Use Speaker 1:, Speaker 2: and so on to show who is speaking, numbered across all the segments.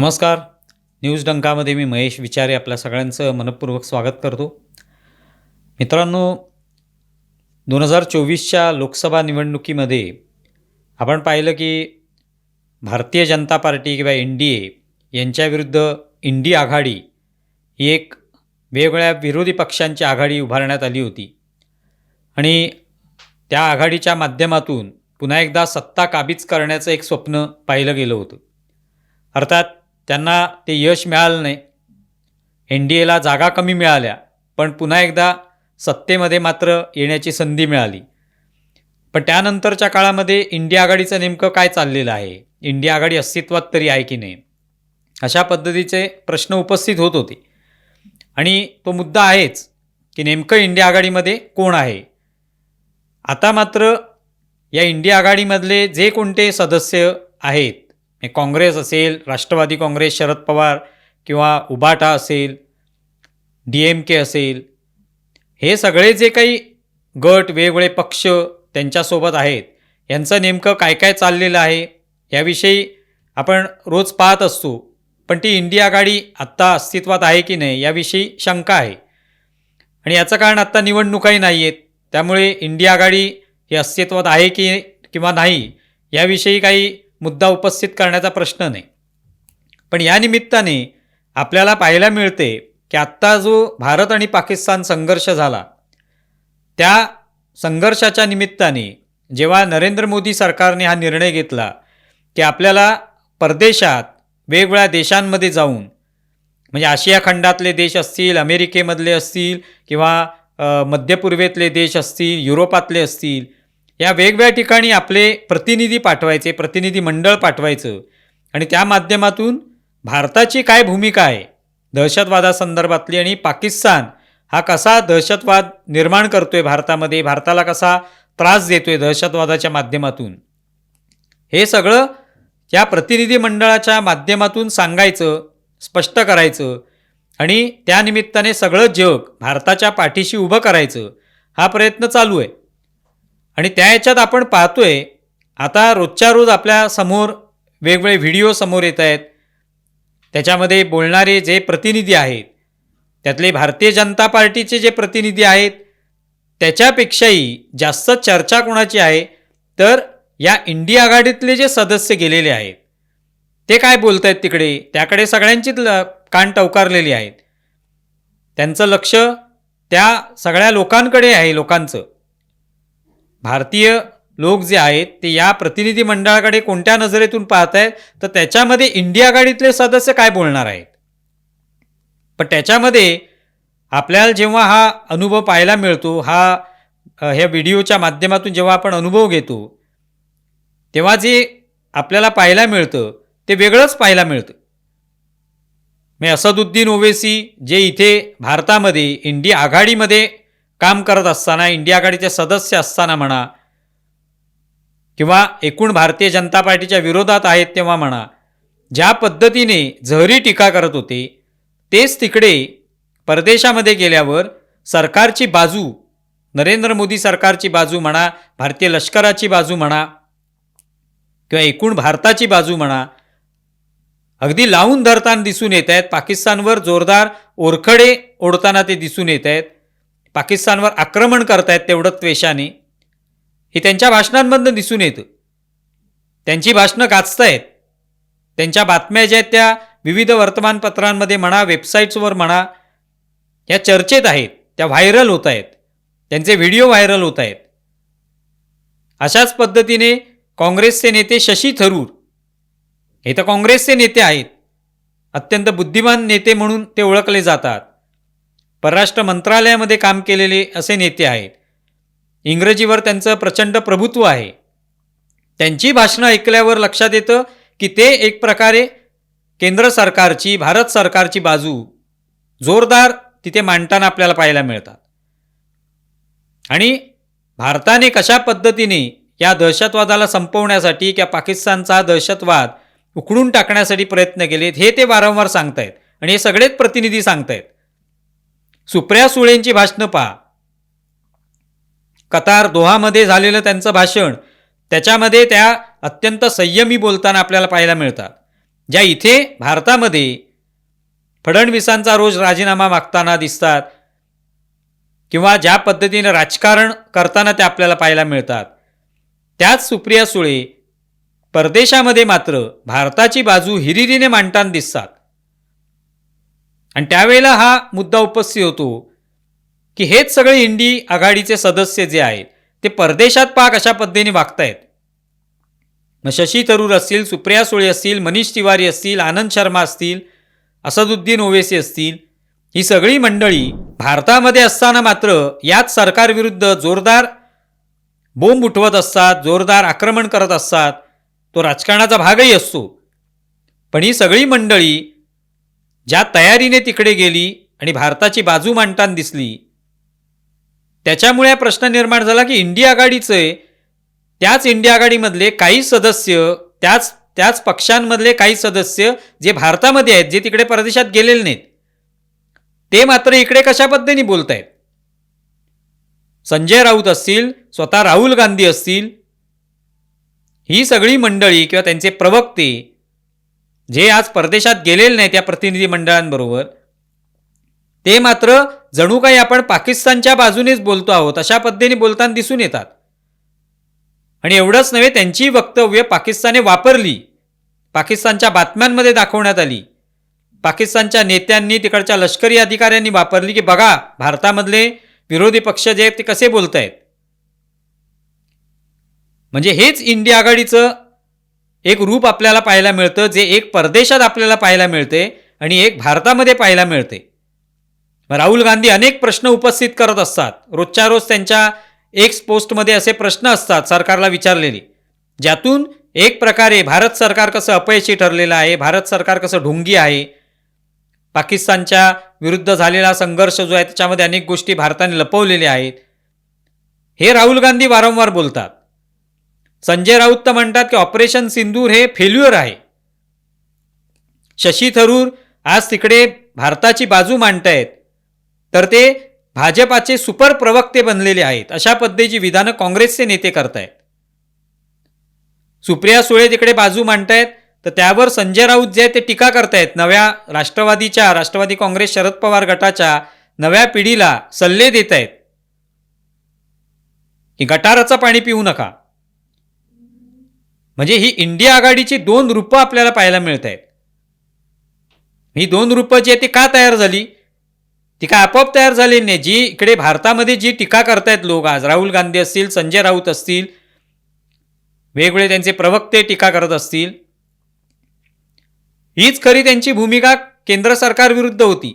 Speaker 1: नमस्कार. न्यूज डंकामध्ये मी महेश विचारे आपल्या सगळ्यांचं मनपूर्वक स्वागत करतो. मित्रांनो दोन हजार चोवीसच्या लोकसभा निवडणुकीमध्ये आपण पाहिलं की भारतीय जनता पार्टी किंवा एन डी ए यांच्याविरुद्ध इंडी आघाडी ही एक वेगवेगळ्या विरोधी पक्षांची आघाडी उभारण्यात आली होती. आणि त्या आघाडीच्या माध्यमातून पुन्हा एकदा सत्ता काबीज करण्याचं एक स्वप्न पाहिलं गेलं होतं. अर्थात त्यांना ते यश मिळालं नाही. एन डी एला जागा कमी मिळाल्या पण पुन्हा एकदा सत्तेमध्ये मात्र येण्याची संधी मिळाली. पण त्यानंतरच्या काळामध्ये इंडिया आघाडीचं नेमकं काय चाललेलं आहे? इंडिया आघाडी अस्तित्वात तरी आहे की नाही? अशा पद्धतीचे प्रश्न उपस्थित होत होते. आणि तो मुद्दा आहेच की नेमकं इंडिया आघाडीमध्ये कोण आहे? आता मात्र या इंडिया आघाडीमधले जे कोणते सदस्य आहेत काँग्रेस असेल राष्ट्रवादी काँग्रेस शरद पवार किंवा उबाटा असेल डी एम के असेल हे सगळे जे काही गट वेगवेगळे पक्ष त्यांच्यासोबत आहेत यांचं नेमकं काय काय चाललेलं आहे याविषयी आपण रोज पाहत असतो. पण ती इंडिया आघाडी आत्ता अस्तित्वात आहे की नाही याविषयी शंका आहे. आणि याचं कारण आत्ता निवडणुकाही नाही आहेत त्यामुळे इंडिया आघाडी ही अस्तित्वात आहे की किंवा नाही याविषयी काही मुद्दा उपस्थित करण्याचा प्रश्न नाही. पण या निमित्ताने आपल्याला पाहायला मिळते की आत्ता जो भारत आणि पाकिस्तान संघर्ष झाला त्या संघर्षाच्या निमित्ताने जेव्हा नरेंद्र मोदी सरकारने हा निर्णय घेतला की आपल्याला परदेशात वेगवेगळ्या देशांमध्ये जाऊन म्हणजे आशिया खंडातले देश असतील अमेरिकेमधले असतील किंवा मध्यपूर्वेतले देश असतील युरोपातले असतील या वेगवेगळ्या ठिकाणी आपले प्रतिनिधी पाठवायचे प्रतिनिधी मंडळ पाठवायचं. आणि त्या माध्यमातून भारताची काय भूमिका आहे? दहशतवादासंदर्भातली आणि पाकिस्तान हा कसा दहशतवाद निर्माण करतोय भारतामध्ये? भारताला कसा त्रास देतोय दहशतवादाच्या माध्यमातून? हे सगळं या प्रतिनिधी मंडळाच्या माध्यमातून सांगायचं स्पष्ट करायचं आणि त्यानिमित्ताने सगळं जग भारताच्या पाठीशी उभं करायचं हा प्रयत्न चालू आहे. आणि त्या याच्यात आपण पाहतोय आता रोजच्या रोज आपल्यासमोर वेगवेगळे व्हिडिओ समोर येत आहेत. त्याच्यामध्ये बोलणारे जे प्रतिनिधी आहेत त्यातले भारतीय जनता पार्टीचे जे प्रतिनिधी आहेत त्याच्यापेक्षाही जास्त चर्चा कोणाची आहे तर या इंडिया आघाडीतले जे सदस्य गेलेले आहेत ते काय बोलत आहेत तिकडे? त्याकडे सगळ्यांचीच ल कान टवकारलेली आहेत. त्यांचं लक्ष त्या सगळ्या लोकांकडे आहे लोकांचं. भारतीय लोक जे आहेत ते या प्रतिनिधी मंडळाकडे कोणत्या नजरेतून पाहत आहेत तर त्याच्यामध्ये इंडिया आघाडीतले सदस्य काय बोलणार आहेत? पण त्याच्यामध्ये आपल्याला जेव्हा हा अनुभव पाहायला मिळतो हा ह्या व्हिडिओच्या माध्यमातून जेव्हा आपण अनुभव घेतो तेव्हा जे आपल्याला पाहायला मिळतं ते वेगळंच पाहायला मिळतं. मी असदुद्दीन ओवेसी जे इथे भारतामध्ये इंडिया आघाडीमध्ये काम करत असताना इंडिया आघाडीचे सदस्य असताना म्हणा किंवा एकूण भारतीय जनता पार्टीच्या विरोधात आहेत तेव्हा म्हणा ज्या पद्धतीने जहरी टीका करत होते तेच तिकडे परदेशामध्ये गेल्यावर सरकारची बाजू नरेंद्र मोदी सरकारची बाजू म्हणा भारतीय लष्कराची बाजू म्हणा किंवा एकूण भारताची बाजू म्हणा अगदी लावून धरताना दिसून येत आहेत. पाकिस्तानवर जोरदार ओरखडे ओढताना ते दिसून येत आहेत. पाकिस्तानवर आक्रमण करतायत तेवढं त्वेषाने हे त्यांच्या भाषणांमधनं दिसून येतं. त्यांची भाषणं गाजतायत. त्यांच्या बातम्या ज्या आहेत त्या विविध वर्तमानपत्रांमध्ये म्हणा वेबसाईट्सवर म्हणा या चर्चेत आहेत त्या व्हायरल होत आहेत त्यांचे व्हिडिओ व्हायरल होत आहेत अशाच पद्धतीने काँग्रेसचे नेते शशी थरूर हे तर काँग्रेसचे नेते आहेत. अत्यंत बुद्धिमान नेते म्हणून ते ओळखले जातात. परराष्ट्र मंत्रालयामध्ये काम केलेले असे नेते आहेत. इंग्रजीवर त्यांचं प्रचंड प्रभुत्व आहे. त्यांची भाषणं ऐकल्यावर लक्षात येतं की ते एक प्रकारे केंद्र सरकारची भारत सरकारची बाजू जोरदार तिथे मांडताना आपल्याला पाहायला मिळतात. आणि भारताने कशा पद्धतीने या दहशतवादाला संपवण्यासाठी किंवा पाकिस्तानचा दहशतवाद उखडून टाकण्यासाठी प्रयत्न केलेत हे ते वारंवार सांगतायत. आणि हे सगळेच प्रतिनिधी सांगतायत. सुप्रिया सुळेंची भाषणं पहा. कतार दोहामध्ये झालेलं त्यांचं भाषण त्याच्यामध्ये त्या अत्यंत संयमी बोलताना आपल्याला पाहायला मिळतात. ज्या इथे भारतामध्ये फडणवीसांचा रोज राजीनामा मागताना दिसतात किंवा ज्या पद्धतीने राजकारण करताना ते आपल्याला पाहायला मिळतात. त्याच सुप्रिया सुळे परदेशामध्ये मात्र भारताची बाजू हिरिरीने मांडताना दिसतात. आणि त्यावेळेला हा मुद्दा उपस्थित होतो की हेच सगळे इंडी आघाडीचे सदस्य जे आहेत ते परदेशात पाक अशा पद्धतीने वागतायत. मग शशी थरूर असतील सुप्रिया सुळे असतील मनीष तिवारी असतील आनंद शर्मा असतील असदुद्दीन ओवेसी असतील ही सगळी मंडळी भारतामध्ये असताना मात्र याच सरकारविरुद्ध जोरदार बोंब उठवत असतात जोरदार आक्रमण करत असतात तो राजकारणाचा भागही असतो. पण ही सगळी मंडळी ज्या तयारीने तिकडे गेली आणि भारताची बाजू मांडताना दिसली त्याच्यामुळे प्रश्न निर्माण झाला की इंडिया आघाडीचे त्याच इंडिया आघाडीमधले काही सदस्य त्याच त्याच पक्षांमधले काही सदस्य जे भारतामध्ये आहेत जे तिकडे परदेशात गेलेले नाहीत ते मात्र इकडे कशा पद्धतीने बोलत आहेत संजय राऊत असतील स्वतः राहुल गांधी असतील ही सगळी मंडळी किंवा त्यांचे प्रवक्ते जे आज परदेशात गेलेले नाही त्या प्रतिनिधी मंडळांबरोबर ते मात्र जणू काही आपण पाकिस्तानच्या बाजूनेच बोलतो आहोत अशा पद्धतीने बोलताना दिसून येतात. आणि एवढंच नव्हे त्यांची वक्तव्य पाकिस्तानने वापरली. पाकिस्तानच्या बातम्यांमध्ये दाखवण्यात आली. पाकिस्तानच्या नेत्यांनी तिकडच्या लष्करी अधिकाऱ्यांनी वापरली की बघा भारतामधले विरोधी पक्ष जे आहेत ते कसे बोलत आहेत म्हणजे हेच इंडिया आघाडीचं एक रूप आपल्याला पाहायला मिळतं जे एक परदेशात आपल्याला पाहायला मिळते आणि एक भारतामध्ये पाहायला मिळते. राहुल गांधी अनेक प्रश्न उपस्थित करत असतात. रोजच्या रोज त्यांच्या एक्स पोस्टमध्ये असे प्रश्न असतात सरकारला विचारलेले. ज्यातून एक प्रकारे भारत सरकार कसं अपयशी ठरलेलं आहे भारत सरकार कसं ढोंगी आहे पाकिस्तानच्या विरुद्ध झालेला संघर्ष जो आहे त्याच्यामध्ये अनेक गोष्टी भारताने लपवलेल्या आहेत. हे राहुल गांधी वारंवार बोलतात. संजय राऊत तर म्हणतात की ऑपरेशन सिंदूर हे फेल्युअर आहे. शशी थरूर आज तिकडे भारताची बाजू मांडतायत. तर ते भाजपाचे सुपर प्रवक्ते बनलेले आहेत. अशा पद्धतीची विधानं काँग्रेसचे नेते करतायत. सुप्रिया सुळे तिकडे बाजू मांडतायत. तर त्यावर संजय राऊत जे आहे ते टीका करतायत. नव्या राष्ट्रवादीच्या राष्ट्रवादी काँग्रेस शरद पवार गटाच्या नव्या पिढीला सल्ले देत आहेत की गटाराचं पाणी पिऊ नका. म्हणजे ही इंडिया आघाडीची दोन रूपं आपल्याला पाहायला मिळत आहेत ही दोन रूपं जी आहेत ती का तयार झाली? ती काय आपोआप तयार झालेली नाही. जी इकडे भारतामध्ये जी टीका करतायत लोक आज राहुल गांधी असतील संजय राऊत असतील वेगवेगळे त्यांचे प्रवक्ते टीका करत असतील हीच खरी त्यांची भूमिका केंद्र सरकारविरुद्ध होती.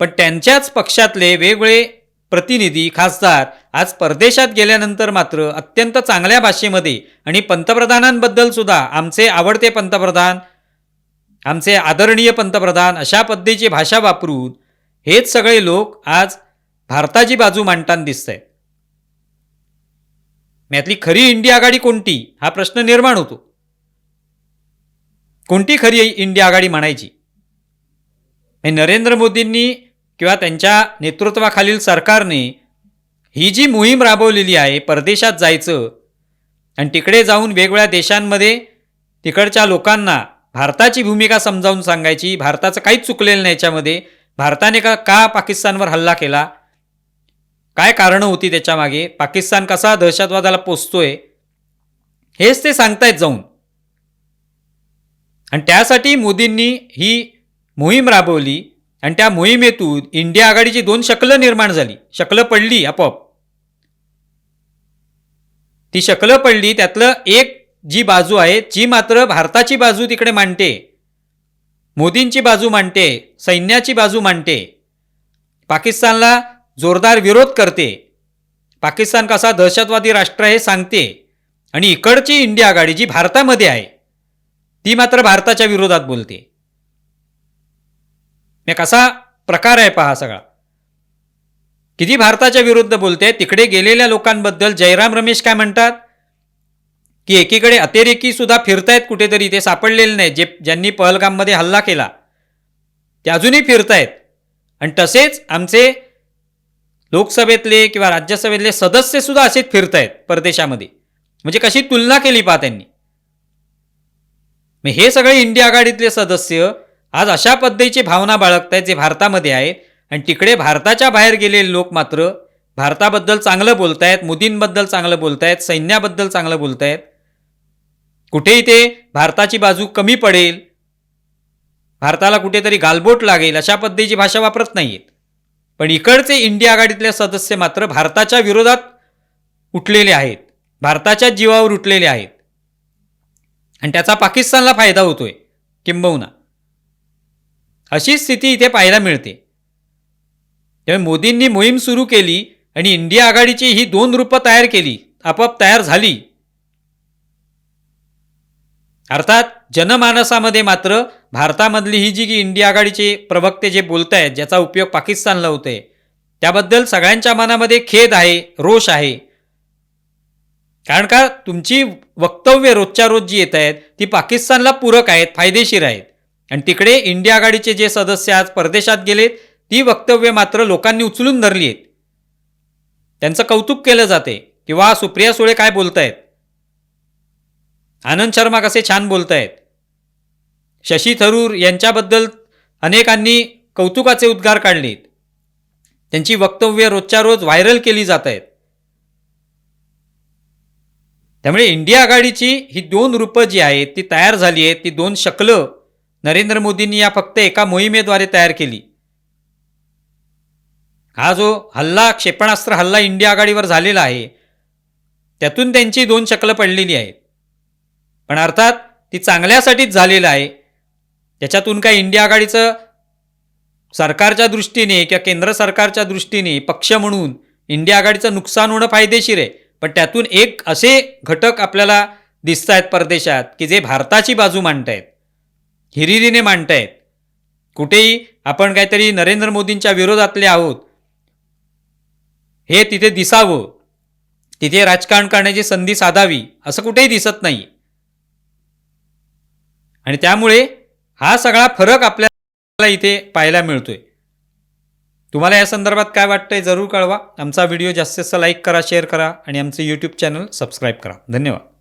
Speaker 1: पण त्यांच्याच पक्षातले वेगवेगळे प्रतिनिधी खासदार आज परदेशात गेल्यानंतर मात्र अत्यंत चांगल्या भाषेमध्ये आणि पंतप्रधानांबद्दल सुद्धा आमचे आवडते पंतप्रधान आमचे आदरणीय पंतप्रधान अशा पद्धतीची भाषा वापरून हेच सगळे लोक आज भारताची बाजू मांडताना दिसत आहेत यातली खरी इंडिया आघाडी कोणती? हा प्रश्न निर्माण होतो. कोणती खरी इंडिया आघाडी म्हणायची? नरेंद्र मोदींनी किंवा त्यांच्या नेतृत्वाखालील सरकारने ही जी मोहीम राबवलेली आहे परदेशात जायचं आणि तिकडे जाऊन वेगवेगळ्या देशांमध्ये तिकडच्या लोकांना भारताची भूमिका समजावून सांगायची भारताचं काहीच चुकलेलं नाही याच्यामध्ये भारताने का का पाकिस्तानवर हल्ला केला? काय कारणं होती त्याच्यामागे? पाकिस्तान कसा दहशतवादाला पोचतोय? हेच ते सांगतायत जाऊन. आणि त्यासाठी मोदींनी ही मोहीम राबवली. आणि त्या मोहिमेतून इंडिया आघाडीची दोन शकलं निर्माण झाली. शकलं पडली आपोआप. ती शकलं पडली त्यातलं एक जी बाजू आहे जी मात्र भारताची बाजू तिकडे मांडते मोदींची बाजू मांडते सैन्याची बाजू मांडते पाकिस्तानला जोरदार विरोध करते पाकिस्तान कसा दहशतवादी राष्ट्र आहे सांगते आणि इकडची इंडिया आघाडी जी भारतामध्ये आहे ती मात्र भारताच्या विरोधात बोलते. हे कसा प्रकार आहे पहा सगळा. किती भारताच्या विरुद्ध बोलते तिकडे गेलेल्या लोकांबद्दल जयराम रमेश काय म्हणतात? की एकीकडे अतिरेकी सुद्धा फिरतायत कुठेतरी ते सापडलेले नाही जे ज्यांनी पहलगाममध्ये हल्ला केला. ते अजूनही फिरतायत. आणि तसेच आमचे लोकसभेतले किंवा राज्यसभेतले सदस्य सुद्धा असेच फिरतायत परदेशामध्ये. म्हणजे कशी तुलना केली पहा त्यांनी. मग हे सगळे इंडिया आघाडीतले सदस्य आज अशा पद्धतीची भावना बाळगतायत जे भारतामध्ये आहे. आणि तिकडे भारताच्या बाहेर गेलेले लोक मात्र भारताबद्दल चांगलं बोलतायत मोदींबद्दल चांगलं बोलतायत सैन्याबद्दल चांगलं बोलतायत. कुठेही ते भारताची बाजू कमी पडेल भारताला कुठेतरी गालबोट लागेल अशा पद्धतीची भाषा वापरत नाहीत पण इकडचे इंडिया आघाडीतले सदस्य मात्र भारताच्या विरोधात उठलेले आहेत भारताच्या जीवावर उठलेले आहेत. आणि त्याचा पाकिस्तानला फायदा होतोय किंबहुना. अशी स्थिती इथे पाहायला मिळते. त्यामुळे मोदींनी मोहीम सुरू केली आणि इंडिया आघाडीची ही दोन रूपं तयार केली आपोआप तयार झाली. अर्थात जनमानसामध्ये मात्र भारतामधली ही जी की इंडिया आघाडीचे प्रवक्ते जे बोलत आहेत ज्याचा उपयोग पाकिस्तानला होतोय त्याबद्दल सगळ्यांच्या मनामध्ये खेद आहे रोष आहे. कारण का तुमची वक्तव्य रोजच्या रोज जी येत आहेत ती पाकिस्तानला पूरक आहेत फायदेशीर आहेत. आणि तिकडे इंडिया आघाडीचे जे सदस्य आज परदेशात गेलेत ती वक्तव्य मात्र लोकांनी उचलून धरली आहेत त्यांचं कौतुक केलं जाते. किंवा सुप्रिया सुळे काय बोलतायत? आनंद शर्मा कसे छान बोलतायत? शशी थरूर यांच्याबद्दल अनेकांनी कौतुकाचे उद्गार काढलेत. त्यांची वक्तव्य रोजच्या रोज व्हायरल केली जात आहेत त्यामुळे इंडिया आघाडीची ही दोन रूपं जी आहेत ती तयार झाली आहेत ती दोन शकलं नरेंद्र मोदींनी या फक्त एका मोहिमेद्वारे तयार केली. हा जो हल्ला क्षेपणास्त्र हल्ला इंडिया आघाडीवर झालेला आहे त्यातून त्यांची दोन शकलं पडलेली आहेत. पण अर्थात ती चांगल्यासाठीच झालेलं आहे. त्याच्यातून काय इंडिया आघाडीचं सरकारच्या दृष्टीने किंवा केंद्र सरकारच्या दृष्टीने पक्ष म्हणून इंडिया आघाडीचं नुकसान होणं फायदेशीर आहे. पण त्यातून एक असे घटक आपल्याला दिसत आहेत परदेशात की जे भारताची बाजू मांडत आहेत हिरिरीने मांडतायत. कुठेही आपण काहीतरी नरेंद्र मोदींच्या विरोधातले आहोत हे तिथे दिसावं. तिथे राजकारण करण्याची संधी साधावी असं कुठेही दिसत नाही. आणि त्यामुळे हा सगळा फरक आपल्याला इथे पाहायला मिळतोय. तुम्हाला या संदर्भात काय वाटतंय जरूर कळवा. आमचा व्हिडिओ जास्तीत जास्त लाईक करा शेअर करा आणि आमचं यूट्यूब चॅनल सबस्क्राईब करा. धन्यवाद.